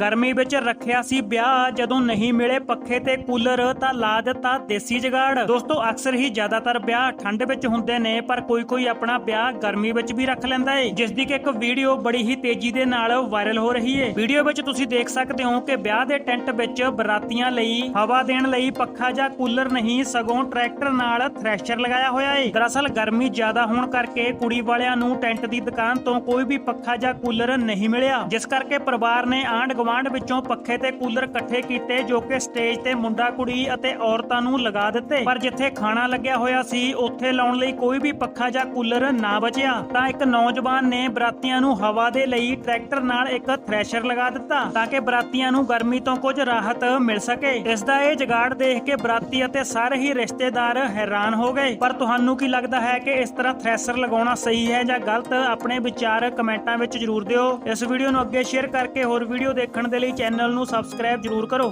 ਗਰਮੀ ਵਿੱਚ ਰੱਖਿਆ ਸੀ ਵਿਆਹ। ਜਦੋਂ ਨਹੀਂ ਮਿਲੇ ਪੱਖੇ ਤੇ ਕੂਲਰ ਤਾਂ ਲਾ ਦਿੱਤਾ ਦੇਸੀ ਜਗਾੜ। ਦੋਸਤੋ, ਅਕਸਰ ਹੀ ਜ਼ਿਆਦਾਤਰ ਵਿਆਹ ਠੰਡ ਵਿੱਚ ਹੁੰਦੇ ਨੇ, ਪਰ ਕੋਈ ਕੋਈ ਆਪਣਾ ਵਿਆਹ ਗਰਮੀ ਵਿੱਚ ਵੀ ਰੱਖ ਲੈਂਦਾ ਏ ਜਿਸ ਦੀ ਕਿ ਇੱਕ ਵੀਡੀਓ ਬੜੀ ਹੀ ਤੇਜ਼ੀ ਦੇ ਨਾਲ ਵਾਇਰਲ ਹੋ ਰਹੀ ਏ। ਵੀਡੀਓ ਵਿੱਚ ਤੁਸੀਂ ਦੇਖ ਸਕਦੇ ਹੋ ਕਿ ਵਿਆਹ ਦੇ ਟੈਂਟ ਵਿੱਚ ਬਰਾਤੀਆਂ ਲਈ, ਹਵਾ ਦੇਣ ਲਈ ਪੱਖਾ ਜਾਂ ਕੂਲਰ ਨਹੀਂ, ਸਗੋਂ ਟਰੈਕਟਰ ਨਾਲ ਥ੍ਰੈਸ਼ਰ ਲਗਾਇਆ ਹੋਇਆ ਏ। ਦਰਅਸਲ, ਗਰਮੀ ਜ਼ਿਆਦਾ ਹੋਣ ਕਰਕੇ ਕੁੜੀ ਵਾਲਿਆਂ ਨੂੰ ਟੈਂਟ ਦੀ ਦੁਕਾਨ ਤੋਂ ਕੋਈ ਵੀ ਪੱਖਾ ਜਾਂ ਕੂਲਰ ਨਹੀਂ ਮਿਲਿਆ, ਜਿਸ ਕਰਕੇ ਪਰਿਵਾਰ ਨੇ ਆਂਢ ਗੁਆਂਢ ਵਿੱਚੋਂ ਪੱਖੇ ਤੇ ਕੂਲਰ ਇਕੱਠੇ ਕੀਤੇ ਜੋ ਕਿ ਸਟੇਜ ਤੇ ਮੁੰਡਾ, ਕੁੜੀ ਅਤੇ ਔਰਤਾਂ ਨੂੰ ਲਗਾ ਦਿੱਤੇ। ਪਰ ਜਿੱਥੇ ਖਾਣਾ ਲੱਗਿਆ ਹੋਇਆ ਸੀ, ਉੱਥੇ ਲਾਉਣ ਲਈ ਕੋਈ ਵੀ ਪੱਖਾ ਜਾਂ ਕੂਲਰ ਨਾ ਬਚਿਆ। ਤਾਂ ਇੱਕ ਨੌਜਵਾਨ ਨੇ ਬਰਾਤੀਆਂ ਨੂੰ ਹਵਾ ਦੇ ਲਈ ਟਰੈਕਟਰ ਨਾਲ ਇੱਕ ਥ੍ਰੈਸ਼ਰ ਲਗਾ ਦਿੱਤਾ ਤਾਂ ਕਿ ਬਰਾਤੀਆਂ ਨੂੰ ਗਰਮੀ ਤੋਂ ਕੁਝ ਰਾਹਤ ਮਿਲ ਸਕੇ। ਇਸ ਦਾ ਇਹ ਜਗਾੜ ਦੇਖ ਕੇ ਬਰਾਤੀ ਅਤੇ ਸਾਰੇ ਹੀ ਰਿਸ਼ਤੇਦਾਰ ਹੈਰਾਨ ਹੋ ਗਏ। ਪਰ ਤੁਹਾਨੂੰ ਕੀ ਲੱਗਦਾ ਹੈ ਕਿ ਇਸ ਤਰ੍ਹਾਂ ਥ੍ਰੈਸ਼ਰ ਲਗਾਉਣਾ ਸਹੀ ਹੈ ਜਾਂ ਗਲਤ? ਆਪਣੇ ਵਿਚਾਰ ਕਮੈਂਟਾਂ ਵਿੱਚ ਜਰੂਰ ਦਿਓ। ਇਸ ਵੀਡੀਓ ਨੂੰ ਅੱਗੇ ਸ਼ੇਅਰ ਕਰਕੇ ਹੋਰ ਵੀਡੀਓ ਦੇਖਣ ਦੇ ਲਈ ਚੈਨਲ ਨੂੰ ਸਬਸਕ੍ਰਾਈਬ ਜਰੂਰ ਕਰੋ।